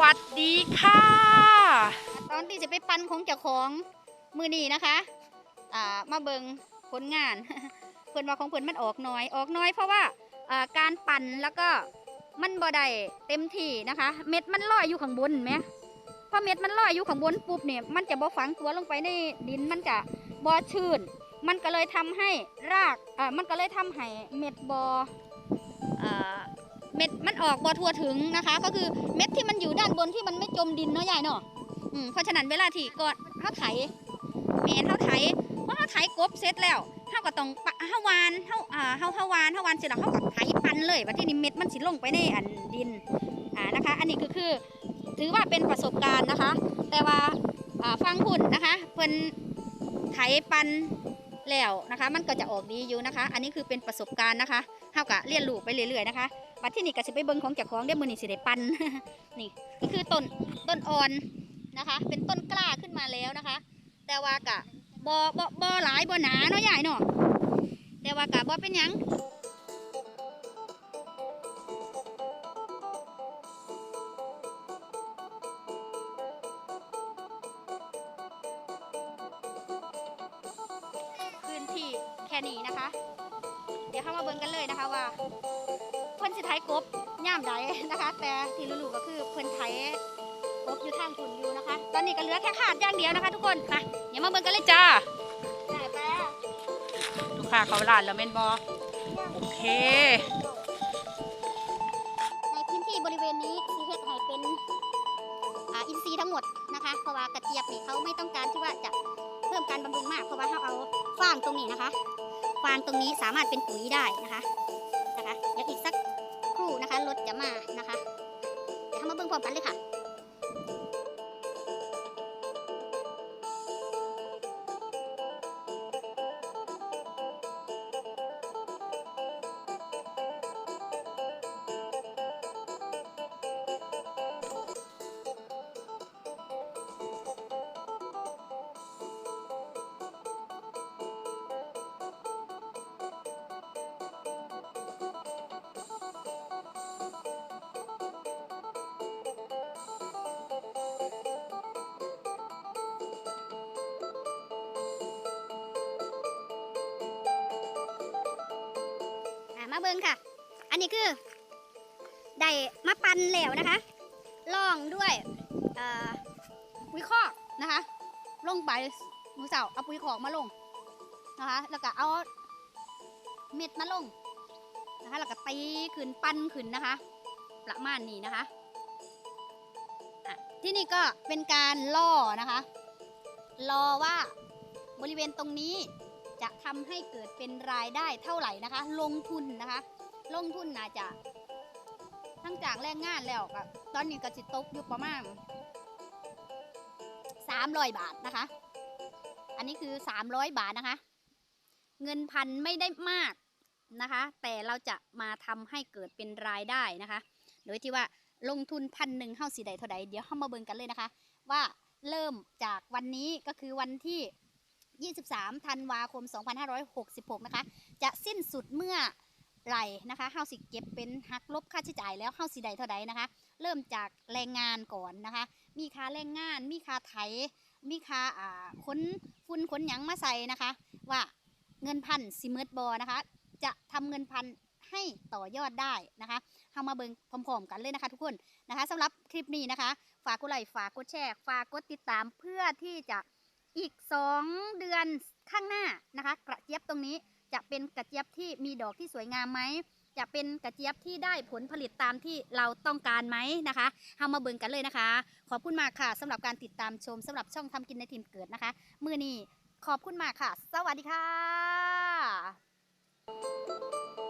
วัสดีค่ะ ตอนที่จะไปปันของเจ้าของมือนีนะคะอ่ามาเบิงผลงาน เพิ่นว่าของเพิ่นมันออกน้อย ออกน้อยเพราะว่าอ่าการปั่นแล้วก็มันบ่ได้เต็มที่นะคะ เม็ดมันลอยอยู่ข้างบนไหมพอเม็ดมันลอยอยู่ข้างบนปุ๊บเนี่ยมันจะบ่ฝังตัวลงไปในดินมันจะบ่ชื้นมันก็เลยทำให้รากอ่ามันก็เลยทำให้เม็ดบ่อ่า เม็ดมันออกบ่ทั่วถึงนะคะ ก็คือเม็ดที่มันอยู่ด้านบนที่มันไม่จมดินเนาะยายเนาะเพราะฉะนั้นเวลาที่กอนเขาไถแมนเขาไถเพราะเขาไถกบเสร็จแล้วเขาก็ต้องปะเขาวานเขาอ่าเขาเขาวานเขาวานเสร็จแล้วเขาก็ไถปันเลยว่าที่นี่เม็ดมันสิลงไปในอันดินอ่านะคะ อันนี้คือคือถือว่าเป็นประสบการณ์นะคะ แต่ว่าฟังคุณนะคะเพิ่นไถปันแล้วนะคะ มันก็จะออกดีอยู่นะคะ อันนี้คือเป็นประสบการณ์นะคะเขาก็เรียนรู้ไปเรื่อยๆนะคะ บัดที่นี่ก็สิไปเบิ่งของเจ้าของได้มือนี่สิได้ปันนี่ก็คือต้นต้นอ่อนนะคะ เป็นต้นกล้าขึ้นมาแล้วนะคะ แต่ว่ากะบอบอบอหลายบอหนาเนาะใหญ่เนาะแต่ว่ากะบอเป็นยังพื้นที่แค่นี้นะคะ เดี๋ยวเข้ามาเบิ่งกันเลยนะคะว่า เพิ่นสิไทยกบย่ามใดนะคะ แต่ที่รู้ๆก็คือเพิ่นไทยครบอยู่ทางคุณอยู่นะคะ ตอนนี้ก็เหลือแค่ขาดอย่างเดียวนะคะ ทุกคนไปเดี๋ยวมาเบิ่งกันเลยจ้าจ้าจ้าลูกค้าเขาร้านแล้วเมนบอโอเค ในพื้นที่บริเวณนี้ซีเฮ็ดให้เป็นอ่าอินทรีย์ทั้งหมดนะคะ เพราะว่ากระเจี๊ยบนี่เขาไม่ต้องการที่ว่าจะเพิ่มการบำรุงมาก เพราะว่าเขาเอาฟางตรงนี้นะคะ ฟางตรงนี้สามารถเป็นปุ๋ยได้นะคะ นะคะเดี๋ยวอีกสักค รถจะมานะคะเดี๋ยวเรามาเบิ่งพร้อมกันเลยค่ะ เบิงค่ะ อันนี้คือได้มาปั่นแล้วนะคะลองด้วยปุ๋ยคอกนะคะ ลงไปมือเสาเอาปุ๋ยคอกมาลงนะคะ แล้วก็เอาเม็ดมาลงนะคะ แล้วก็ตีขึ้นปั้นขึ้นนะคะ ประมาณนี้นะคะะที่นี่ก็เป็นการล่อนะคะ รอว่าบริเวณตรงนี้ จะทำให้เกิดเป็นรายได้เท่าไหร่นะคะ ลงทุนนะคะ ลงทุนน่าจะทั้งจากแรงงานแล้วก็ตอนนี้ก็จิตกอยู่ประมาณ300บาทนะคะ อันนี้คือ300บาทนะคะ เงินพันไม่ได้มากนะคะ แต่เราจะมาทำให้เกิดเป็นรายได้นะคะ โดยที่ว่าลงทุนพันหนึ่งเข้าสีใดเท่าใดเดี๋ยวเข้ามาเบิ่งกันเลยนะคะ ว่าเริ่มจากวันนี้ก็คือวันที่ 23ธันวาคม 2566 นะคะ จะสิ้นสุดเมื่อไหร่นะคะเฮาสิเก็บเป็นหักลบค่าใช้จ่ายแล้วเฮาสิใดเท่าใดนะคะ เริ่มจากแรงงานก่อนนะคะ มีค่าแรงงาน มีค่าไถ มีค่าอ่าขนฝุ่นขนหยังมาใส่นะคะ ว่าเงินพันสิเมิดบอนะคะ จะทำเงินพันให้ต่อยอดได้นะคะเฮามาเบิ่งพร้อมๆกันเลยนะคะ ทุกคนนะคะสำหรับคลิปนี้นะคะ ฝากกดไลค์ฝากกดแชร์ฝากกดติดตามเพื่อที่จะ อีก 2 เดือนข้างหน้านะคะ กระเจี๊ยบตรงนี้จะเป็นกระเจี๊ยบที่มีดอกที่สวยงามไหมจะเป็นกระเจี๊ยบที่ได้ผลผลิตตามที่เราต้องการไหมนะคะเอามาเบิ่งกันเลยนะคะ ขอบคุณมากค่ะสำหรับการติดตามชมสำหรับช่องทำกินในทีมเกิดนะคะ มือนี้ขอบคุณมากค่ะ สวัสดีค่ะ